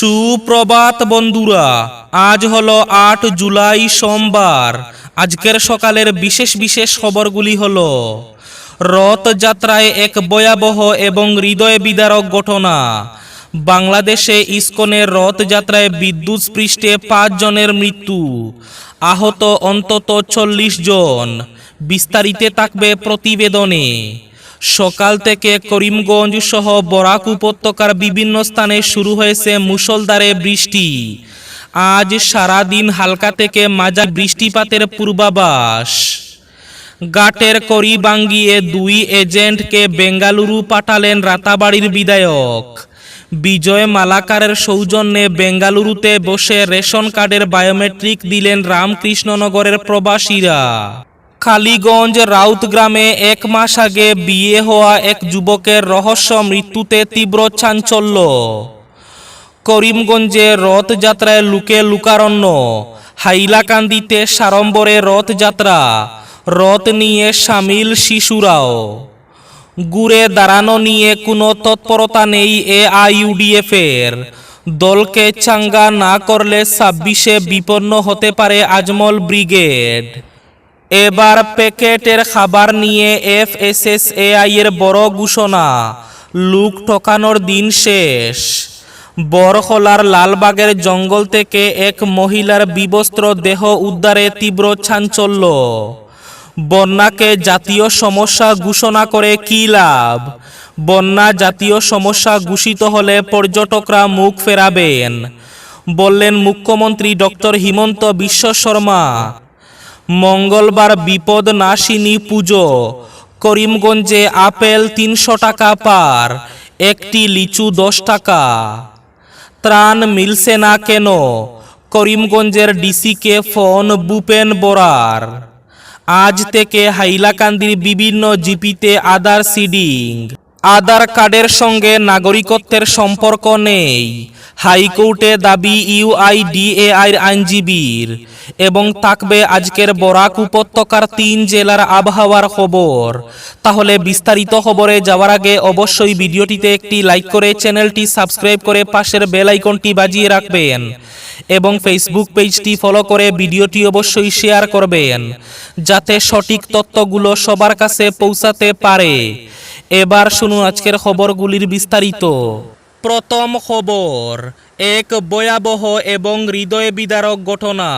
সুপ্রভাত বন্ধুরা, আজ হলো আট জুলাই সোমবার। আজকের সকালের বিশেষ বিশেষ খবরগুলি হল রথযাত্রায় এক ভয়াবহ এবং হৃদয় বিদারক ঘটনা। বাংলাদেশে ইস্কনের রথযাত্রায় বিদ্যুৎ স্পৃষ্টে পাঁচ জনের মৃত্যু। আহত অন্তত চল্লিশ জন। বিস্তারিতে থাকবে প্রতিবেদনে। সকাল থেকে করিমগঞ্জ সহ বরাক উপত্যকার বিভিন্ন স্থানে শুরু হয়েছে মুষলধারে বৃষ্টি। আজ সারাদিন হালকা থেকে মাজা বৃষ্টিপাতের পূর্বাভাস। গাটের করি বাঙ্গিয়ে দুই এজেন্টকে বেঙ্গালুরু পাঠালেন রাতাবাড়ির বিধায়ক। বিজয় মালাকারের সৌজন্যে বেঙ্গালুরুতে বসে রেশন কার্ডের বায়োমেট্রিক দিলেন রামকৃষ্ণনগরের প্রবাসীরা। কালীগঞ্জ রাউত গ্রামে এক মাস আগে বিয়ে হওয়া এক যুবকের রহস্য মৃত্যুতে তীব্র চাঞ্চল্য। করিমগঞ্জে রথযাত্রায় লুকে লুকারণ্য। হাইলাকান্দিতে সাড়ম্বরে রথযাত্রা রথ নিয়ে সামিল শিশুরাও। ঘুরে দাঁড়ানো নিয়ে কোনো তৎপরতা নেই এ আইইউডিএফ এর দলকে চাঙ্গা না করলে ছাব্বিশে বিপন্ন হতে পারে আজমল ব্রিগেড। এবার প্যাকেটের খাবার নিয়ে এফএসএসএআই এর বড় ঘোষণা। লুক ঠকানোর দিন শেষ। বরখলার লালবাগের জঙ্গল থেকে এক মহিলার বিবস্ত্র দেহ উদ্ধারে তীব্র চাঞ্চল্য। বন্যাকে জাতীয় সমস্যা ঘোষণা করে কী লাভ? বন্যা জাতীয় সমস্যা ঘোষিত হলে পর্যটকরা মুখ ফেরাবেন, বললেন মুখ্যমন্ত্রী ডক্টর হিমন্ত বিশ্ব শর্মা। মঙ্গলবার বিপদ নাশিনী পুজো। করিমগঞ্জে আপেল তিনশো টাকা পার, একটি লিচু দশ টাকা। ত্রাণ মিলছে না কেন? করিমগঞ্জের ডিসিকে ফোন বুপেন বোরার। আজ থেকে হাইলাকান্দির বিভিন্ন জিপিতে আধার সিডিং। আধার কার্ডের সঙ্গে নাগরিকত্বের সম্পর্ক নেই। হাইকোর্টে দাবি ইউআইডিএআই আইনজীবীর এবং থাকবে আজকের বরাক উপত্যকার তিন জেলার আবহাওয়ার খবর। তাহলে বিস্তারিত খবরে যাওয়ার আগে অবশ্যই ভিডিওটিতে একটি লাইক করে চ্যানেলটি সাবস্ক্রাইব করে পাশের বেল আইকনটি বাজিয়ে রাখবেন এবং ফেসবুক পেজটি ফলো করে ভিডিওটি অবশ্যই শেয়ার করবেন, যাতে সঠিক তথ্যগুলো সবার কাছে পৌঁছাতে পারে। এবার শুনুন আজকের খবরগুলির বিস্তারিত। প্রথম খবর, এক ভয়াবহ এবং হৃদয় বিদারক ঘটনা।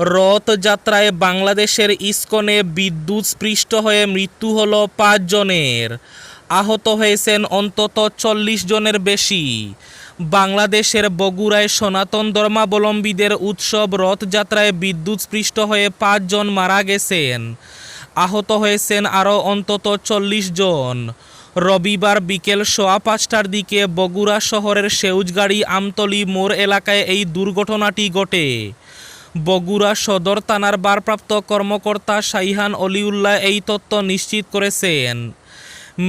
রথযাত্রায় বাংলাদেশের ইস্কনে বিদ্যুৎ স্পৃষ্ট হয়ে মৃত্যু হল পাঁচ জনের। আহত হয়েছেন অন্তত চল্লিশ জনের বেশি। বাংলাদেশের বগুড়ায় সনাতন ধর্মাবলম্বীদের উৎসব রথযাত্রায় বিদ্যুৎ স্পৃষ্ট হয়ে পাঁচজন মারা গেছেন। আহত হয়েছেন আরও অন্তত চল্লিশ জন। রবিবার বিকেল সোয়া পাঁচটার দিকে বগুড়া শহরের সেউজগাড়ি আমতলি মোড় এলাকায় এই দুর্ঘটনাটি ঘটে। বগুড়া সদর থানার ভারপ্রাপ্ত কর্মকর্তা শাইহান অলিউল্লাহ এই তথ্য নিশ্চিত করেছেন।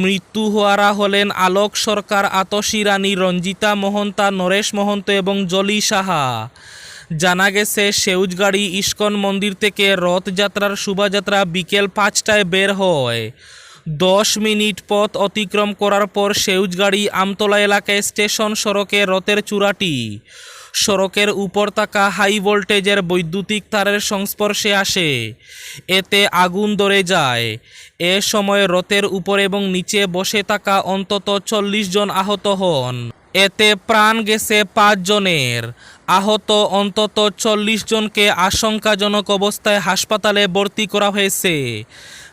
মৃত্যু হওয়ারা হলেন আলোক সরকার, আতসী রানী, রঞ্জিতা মহন্তা, নরেশ মহন্ত এবং জলি সাহা। জানা গেছে, সেউজগাড়ি ইস্কন মন্দির থেকে রথযাত্রার শোভাযাত্রা বিকেল পাঁচটায় বের হয়। দশ মিনিট পথ অতিক্রম করার পর সেউজগাড়ি আমতলা এলাকায় স্টেশন সড়কে রথের চূড়াটি। সড়কের উপর থাকা হাই ভোল্টেজের বৈদ্যুতিক তারের সংস্পর্শে আসে। এতে আগুন ধরে যায়। এ সময় রথের উপর এবং নিচে বসে থাকা অন্তত চল্লিশ জন আহত হন। এতে প্রাণ গেছে পাঁচ জনের। আহত অন্তত চল্লিশ জনকে আশঙ্কাজনক অবস্থায় হাসপাতালে ভর্তি করা হয়েছে।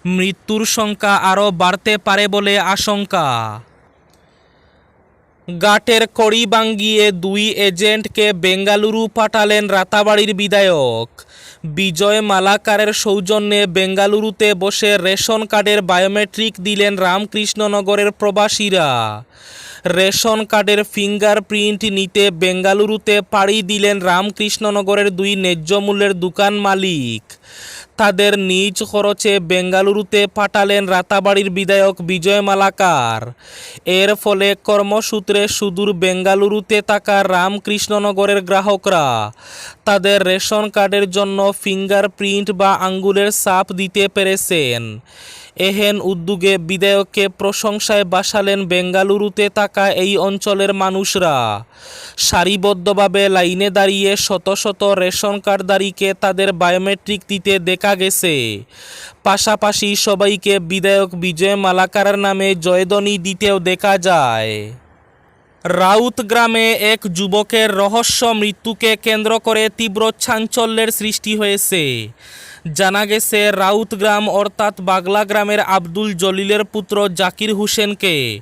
মৃত্যুর সংখ্যা আরও বাড়তে পারে বলে আশঙ্কা। গাটের কড়ি বাঙ্গিয়ে দুই এজেন্টকে বেঙ্গালুরু পাঠালেন রাতাবাড়ির বিধায়ক। বিজয় মালাকারের সৌজন্যে বেঙ্গালুরুতে বসে রেশন কার্ডের বায়োমেট্রিক দিলেন রামকৃষ্ণনগরের প্রবাসীরা। রেশন কার্ডের ফিঙ্গারপ্রিন্ট নিতে বেঙ্গালুরুতে পাড়ি দিলেন রামকৃষ্ণনগরের দুই ন্যায্য মূল্যের দোকান মালিক। তাদের নিজ খরচে বেঙ্গালুরুতে পাঠালেন রাতাবাড়ির বিধায়ক বিজয় মালাকার। এর ফলে কর্মসূত্রে সুদূর বেঙ্গালুরুতে থাকা রামকৃষ্ণনগরের গ্রাহকরা তাদের রেশন কার্ডের জন্য ফিঙ্গারপ্রিন্ট বা আঙ্গুলের ছাপ দিতে পেরেছেন। এহেন উদ্যোগে বিধায়ককে প্রশংসায় বাসালেন বেঙ্গালুরুতে থাকা এই অঞ্চলের মানুষরা। সারিবদ্ধভাবে লাইনে দাঁড়িয়ে শত শত রেশন কার্ডধারীকে তাদের বায়োমেট্রিক দিতে দেখা গেছে। পাশাপাশি সবাইকে বিধায়ক বিজয় মালাকারের নামে জয়ধ্বনি দিতেও দেখা যায়। রাউত গ্রামে এক যুবকের রহস্য মৃত্যুকে কেন্দ্র করে তীব্র চাঞ্চল্যের সৃষ্টি হয়েছে। জানা গেছে, রাউত গ্রাম অর্থাৎ বাগলা গ্রামের আব্দুল জলিলের পুত্র জাকির হোসেনকে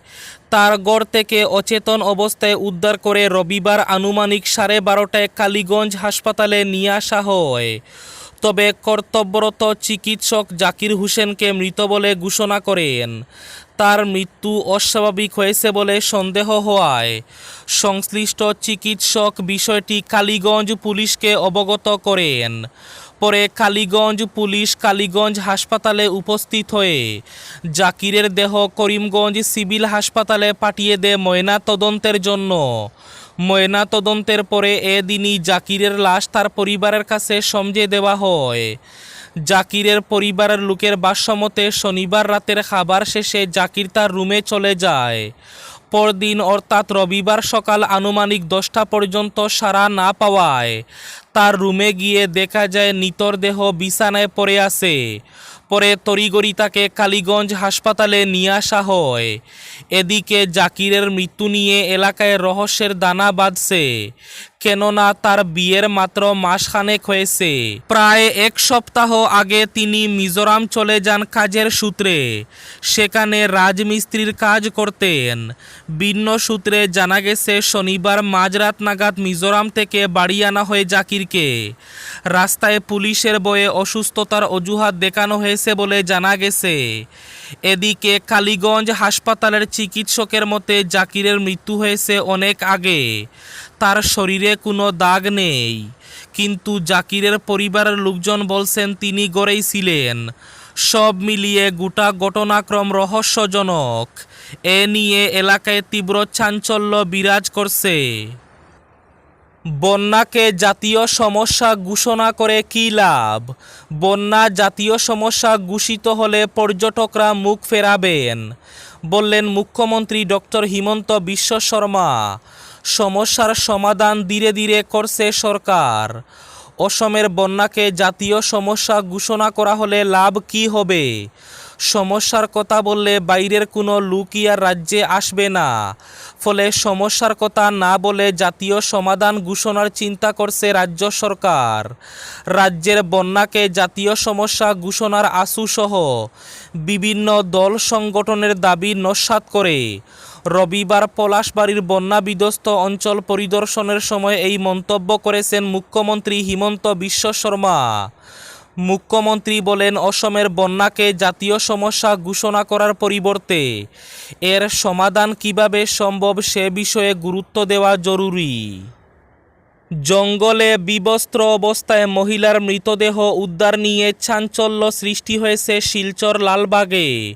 তার গড় থেকে অচেতন অবস্থায় উদ্ধার করে রবিবার আনুমানিক সাড়ে বারোটায় কালীগঞ্জ হাসপাতালে নিয়ে আসা হয়। তবে কর্তব্যরত চিকিৎসক জাকির হোসেনকে মৃত বলে ঘোষণা করেন। তার মৃত্যু অস্বাভাবিক হয়েছে বলে সন্দেহ হওয়ায় সংশ্লিষ্ট চিকিৎসক বিষয়টি কালীগঞ্জ পুলিশকে অবগত করেন। পরে কালীগঞ্জ পুলিশ কালীগঞ্জ হাসপাতালে উপস্থিত হয়ে জাকিরের দেহ করিমগঞ্জ সিভিল হাসপাতালে পাঠিয়ে দেয় ময়না তদন্তের জন্য। ময়না তদন্তের পরে এদিনই জাকিরের লাশ তার পরিবারের কাছে সমঝে দেওয়া হয়। জাকিরের পরিবারের লোকের ভাষ্যমতে শনিবার রাতের খাবার শেষে জাকির তার রুমে চলে যায়। পরদিন অর্থাৎ রবিবার সকাল আনুমানিক দশটা পর্যন্ত সারা না পাওয়ায়। তার রুমে গিয়ে দেখা যায় নিতর দেহ বিছানায় পড়ে আছে। পরে তড়িগড়ি তাকে কালীগঞ্জ হাসপাতালে নিয়ে আসা হয়। এদিকে জাকিরের মৃত্যু নিয়ে এলাকায় রহস্যের দানা বাঁধছে। কেননা তার বিয়ের মাত্র মাসখানেক হয়েছে। প্রায় এক সপ্তাহ আগে তিনি মিজোরাম চলে যান কাজের সূত্রে। সেখানে রাজমিস্ত্রির কাজ করতেন। ভিন্ন সূত্রে জানা গেছে, শনিবার মাঝরাত নাগাদ মিজোরাম থেকে বাড়ি আনা হয় জাকিরকে। রাস্তায় পুলিশের বয়ে অসুস্থতার অজুহাত দেখানো হয়েছে বলে জানা গেছে। এদিকে কালীগঞ্জ হাসপাতালের চিকিৎসকের মতে জাকিরের মৃত্যু হয়েছে অনেক আগে। তার শরীরে কোনো দাগ নেই। কিন্তু জাকিরের পরিবারের লোকজন বলছেন তিনি গড়েই ছিলেন। সব মিলিয়ে গোটা ঘটনাক্রম রহস্যজনক। এ নিয়ে এলাকায় তীব্র চাঞ্চল্য বিরাজ করছে। বন্যাকে জাতীয় সমস্যা ঘোষণা করে কী লাভ? বন্যা জাতীয় সমস্যা ঘোষিত হলে পর্যটকরা মুখ ফেরাবেন, বললেন মুখ্যমন্ত্রী ডক্টর হিমন্ত বিশ্ব শর্মা। সমস্যার সমাধান ধীরে ধীরে করছে সরকার। অসমের বন্যাকে জাতীয় সমস্যা ঘোষণা করা হলে লাভ কি হবে? সমস্যার কথা বললে বাইরের কোনো লুকি আর রাজ্যে আসবে না। ফলে সমস্যার কথা না বলে জাতীয় সমাধান ঘোষণার চিন্তা করছে রাজ্য সরকার। রাজ্যের বন্যাকে জাতীয় সমস্যা ঘোষণার আশুসহ বিভিন্ন দল সংগঠনের দাবি নস্যাৎ করে। রবিবার পলাশবাড়ির বন্যা বিধ্বস্ত অঞ্চল পরিদর্শনের সময় এই মন্তব্য করেছেন মুখ্যমন্ত্রী হিমন্ত বিশ্ব শর্মা। মুখ্যমন্ত্রী বলেন, অসমের বন্যাকে জাতীয় সমস্যা ঘোষণা করার পরিবর্তে এর সমাধান কীভাবে সম্ভব সে বিষয়ে গুরুত্ব দেওয়া জরুরি। জঙ্গলে বিবস্ত্র অবস্থায় মহিলার মৃতদেহ উদ্ধার নিয়ে চাঞ্চল্য সৃষ্টি হয়েছে শিলচর লালবাগে।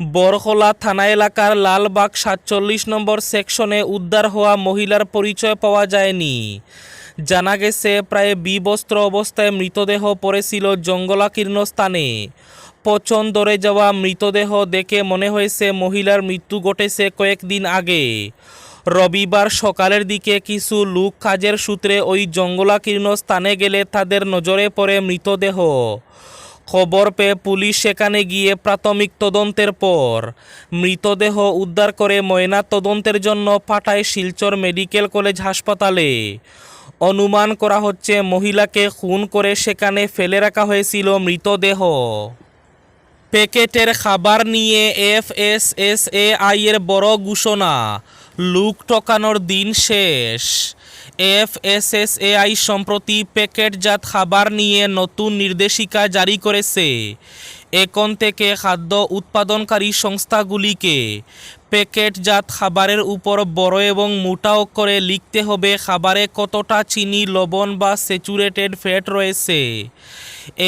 বরখোলা থানা এলাকার লালবাগ সাতচল্লিশ নম্বর সেকশনে উদ্ধার হওয়া মহিলার পরিচয় পাওয়া যায়নি। জানা গেছে, প্রায় বিবস্ত্র অবস্থায় মৃতদেহ পড়েছিল জঙ্গলাকীর্ণ স্থানে। পচন ধরে যাওয়া মৃতদেহ দেখে মনে হয়েছে, মহিলার মৃত্যু ঘটেছে কয়েকদিন আগে। রবিবার সকালের দিকে কিছু লোক কাজের সূত্রে ওই জঙ্গলাকীর্ণ স্থানে গেলে তাদের নজরে পড়ে মৃতদেহ। খবর পেয়ে পুলিশ সেখানে গিয়ে প্রাথমিক তদন্তের পর মৃতদেহ উদ্ধার করে ময়না তদন্তের জন্য পাঠায় শিলচর মেডিকেল কলেজ হাসপাতালে। অনুমান করা হচ্ছে মহিলাকে খুন করে সেখানে ফেলে রাখা হয়েছিল মৃতদেহ। প্যাকেটের খাবার নিয়ে এফ এস এস এ আইয়ের বড় ঘোষণা, লুক টকানোর দিন শেষ। এফএসএসএআই সম্প্রতি প্যাকেটজাত খাবার নিয়ে নতুন নির্দেশিকা জারি করেছে। এখন থেকে খাদ্য উৎপাদনকারী সংস্থাগুলিকে প্যাকেটজাত খাবারের উপর বড় এবং মোটা অক্ষরে লিখতে হবে খাবারে কতটা চিনি, লবণ বা স্যাচুরেটেড ফ্যাট রয়েছে।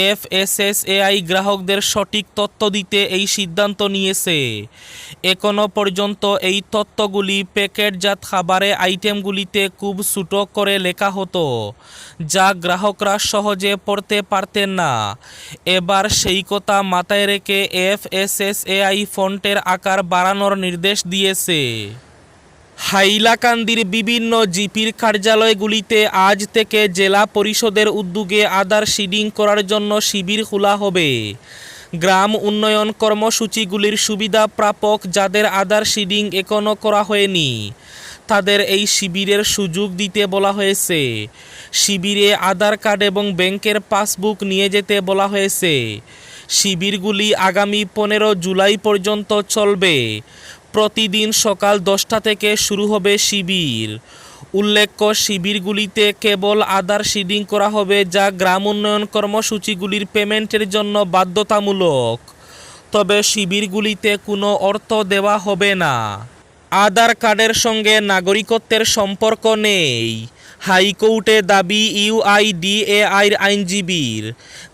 এফএসএসএআই গ্রাহকদের সঠিক তথ্য দিতে এই সিদ্ধান্ত নিয়েছে। এখনও পর্যন্ত এই তথ্যগুলি প্যাকেটজাত খাবারে আইটেমগুলিতে খুব ছোট করে লেখা হতো। যা গ্রাহকরা সহজে পড়তে পারতেন না। এবার সেই কথা মাথায় রেখে এফএসএসএআই ফন্টের আকার বাড়ানোর নির্দেশ দিয়েছে। হাইলাকান্দির বিভিন্ন জিপির কার্যালয়গুলিতে আজ থেকে জেলা পরিষদের উদ্যোগে আধার সিডিং করার জন্য শিবির খোলা হবে। গ্রাম উন্নয়ন কর্মসূচিগুলির সুবিধা প্রাপক যাদের আধার সিডিং এখনও করা হয়নি। তাদের এই শিবিরের সুযোগ দিতে বলা হয়েছে। শিবিরে আধার কার্ড এবং ব্যাংকের পাসবুক নিয়ে যেতে বলা হয়েছে। শিবিরগুলি আগামী পনেরো জুলাই পর্যন্ত চলবে। প্রতিদিন সকাল দশটা থেকে শুরু হবে শিবির। উল্লেখ্য, শিবিরগুলিতে কেবল আধার সিডিং করা হবে যা গ্রাম উন্নয়ন কর্মসূচিগুলির পেমেন্টের জন্য বাধ্যতামূলক। তবে শিবিরগুলিতে কোনো অর্থ দেওয়া হবে না। আধার কার্ডের সঙ্গে নাগরিকত্বের সম্পর্ক নেই। হাইকোর্টে দাবি ইউআইডিএআইর আইনজীবীর।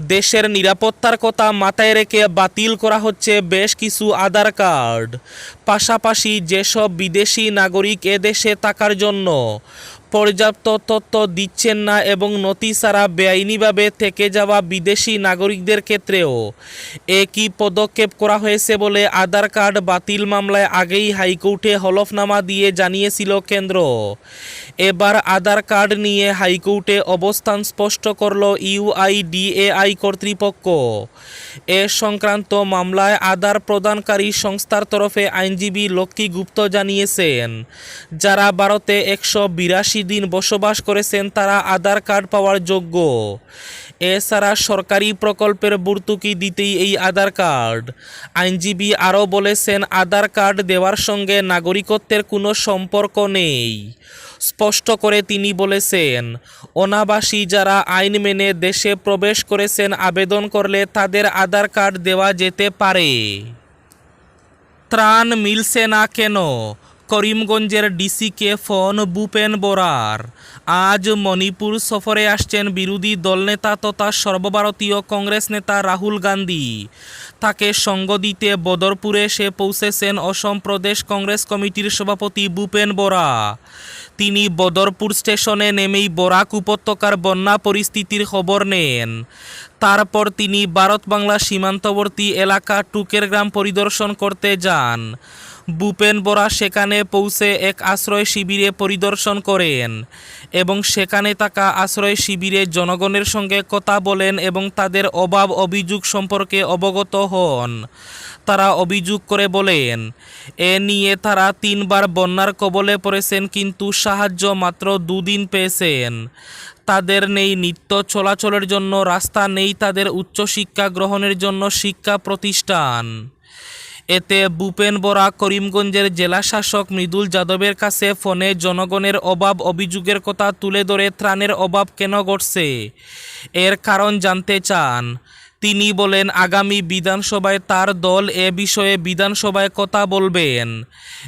দেশের নিরাপত্তার কথা মাথায় রেখে বাতিল করা হচ্ছে বেশ কিছু আধার কার্ড। পাশাপাশি যেসব বিদেশি নাগরিক এদেশে থাকার জন্য পর্যাপ্ত তথ্য দিচ্ছেন না এবং নথি ছাড়া বেআইনিভাবে থেকে যাওয়া বিদেশি নাগরিকদের ক্ষেত্রেও একই পদক্ষেপ করা হয়েছে বলে আধার কার্ড বাতিল মামলায় আগেই হাইকোর্টে হলফনামা দিয়ে জানিয়েছিল কেন্দ্র। এবার আধার কার্ড নিয়ে হাইকোর্টে অবস্থান স্পষ্ট করল ইউআইডিএআই কর্তৃপক্ষ। এ সংক্রান্ত মামলায় আধার প্রদানকারী সংস্থার তরফে আইনজীবী লক্ষ্মী গুপ্ত জানিয়েছেন, যারা ভারতে একশো বিরাশি দিন বসবাস করেছেন তারা আধার কার্ড পাওয়ার যোগ্য। এছাড়া সরকারি প্রকল্পের ভর্তুকি দিতেই এই আধার কার্ড। আইনজীবী আরও বলেছেন, আধার কার্ড দেওয়ার সঙ্গে নাগরিকত্বের কোনো সম্পর্ক নেই। স্পষ্ট করে তিনি বলেছেন, অনাবাসী যারা আইন মেনে দেশে প্রবেশ করেছেন আবেদন করলে তাদের আধার কার্ড দেওয়া যেতে পারে। ত্রাণ মিলছে না কেন? করিমগঞ্জের ডিসিকে ফোন ভূপেন বরার। আজ মণিপুর সফরে আসছেন বিরোধী দলনেতা তথা সর্বভারতীয় কংগ্রেস নেতা রাহুল গান্ধী। তাকে সঙ্গ দিতে বদরপুরে সে পৌঁছেছেন অসম প্রদেশ কংগ্রেস কমিটির সভাপতি ভূপেন বরা। তিনি বদরপুর স্টেশনে নেমেই বরাক উপত্যকার বন্যা পরিস্থিতির খবর নেন। তারপর তিনি ভারত বাংলা সীমান্তবর্তী এলাকা টুকের গ্রাম পরিদর্শন করতে যান। ভূপেন বরা সেখানে পৌঁছে এক আশ্রয় শিবিরে পরিদর্শন করেন এবং সেখানে থাকা আশ্রয় শিবিরে জনগণের সঙ্গে কথা বলেন এবং তাদের অভাব অভিযোগ সম্পর্কে অবগত হন। তারা অভিযোগ করে বলেন, এ নিয়ে তারা তিনবার বন্যার কবলে পড়েছেন কিন্তু সাহায্য মাত্র দুদিন পেয়েছেন। তাদের নেই নিত্য চলাচলের জন্য, রাস্তা নেই তাদের উচ্চশিক্ষা গ্রহণের জন্য শিক্ষা প্রতিষ্ঠান। এতে ভূপেন বরা করিমগঞ্জের জেলা শাসক মৃদুল যাদবের কাছে ফোনে জনগণের অভাব অভিযোগের কথা তুলে ধরে ত্রাণের অভাব কেন ঘটছে? এর কারণ জানতে চান। তিনি বলেন, আগামী বিধানসভায় তার দল এ বিষয়ে বিধানসভায় কথা বলবেন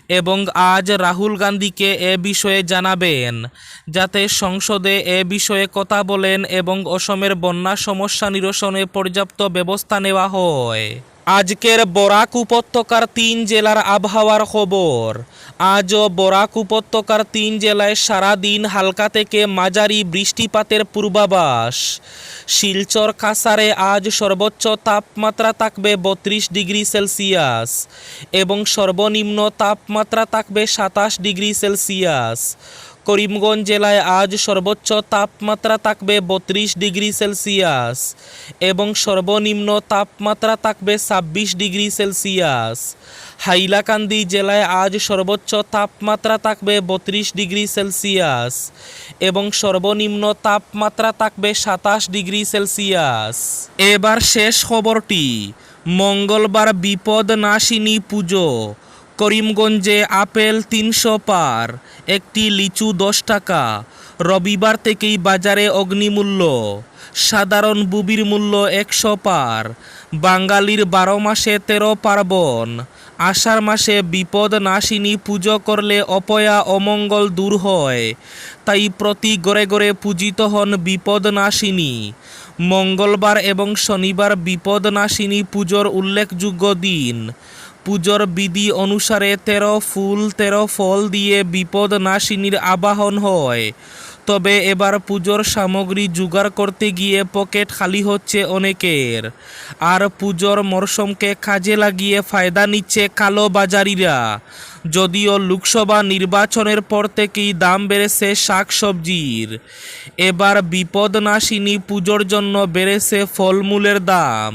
এবং আজ রাহুল গান্ধীকে এ বিষয়ে জানাবেন, যাতে সংসদে এ বিষয়ে কথা বলেন এবং অসমের বন্যা সমস্যা নিরসনে পর্যাপ্ত ব্যবস্থা নেওয়া হয়। আজকের বরাক উপত্যকার তিন জেলার আবহাওয়ার খবর। আজও বরাক উপত্যকার তিন জেলায় সারাদিন হালকা থেকে মাঝারি বৃষ্টিপাতের পূর্বাভাস। শিলচর কাসারে আজ সর্বোচ্চ তাপমাত্রা থাকবে বত্রিশ ডিগ্রি সেলসিয়াস এবং সর্বনিম্ন তাপমাত্রা থাকবে সাতাশ ডিগ্রি সেলসিয়াস। করিমগঞ্জ জেলায় আজ সর্বোচ্চ তাপমাত্রা থাকবে বত্রিশ ডিগ্রি সেলসিয়াস এবং সর্বনিম্ন তাপমাত্রা থাকবে ছাব্বিশ ডিগ্রি সেলসিয়াস। হাইলাকান্দি জেলায় আজ সর্বোচ্চ তাপমাত্রা থাকবে বত্রিশ ডিগ্রি সেলসিয়াস এবং সর্বনিম্ন তাপমাত্রা থাকবে সাতাশ ডিগ্রি সেলসিয়াস। এবার শেষ খবরটি, মঙ্গলবার বিপদ নাশিনী পুজো করিমগঞ্জে আপেল তিনশো পার, একটি লিচু দশ টাকা। রবিবার থেকেই বাজারে অগ্নিমূল্য। সাধারণ বুবির মূল্য একশো পার। বাঙালির বারো মাসে তেরো পার্বণ। আষাঢ় মাসে বিপদ নাশিনী পুজো করলে অপয়া অমঙ্গল দূর হয়। তাই প্রতি গড়ে গড়ে পূজিত হন বিপদ নাশিনী। মঙ্গলবার এবং শনিবার বিপদ নাশিনী পুজোর উল্লেখযোগ্য দিন। পুজোর বিধি অনুসারে তেরো ফুল, তেরো ফল দিয়ে বিপদ নাশিনীর আবাহন হয়। তবে এবার পুজোর সামগ্রী জোগাড় করতে গিয়ে পকেট খালি হচ্ছে অনেকের। আর পুজোর মরশুমকে কাজে লাগিয়ে ফায়দা নিচ্ছে কালো বাজারিরা। যদিও লোকসভা নির্বাচনের পর থেকেই দাম বেড়েছে শাকসবজির। এবার বিপদ নাশিনী পুজোর জন্য বেড়েছে ফলমূলের দাম।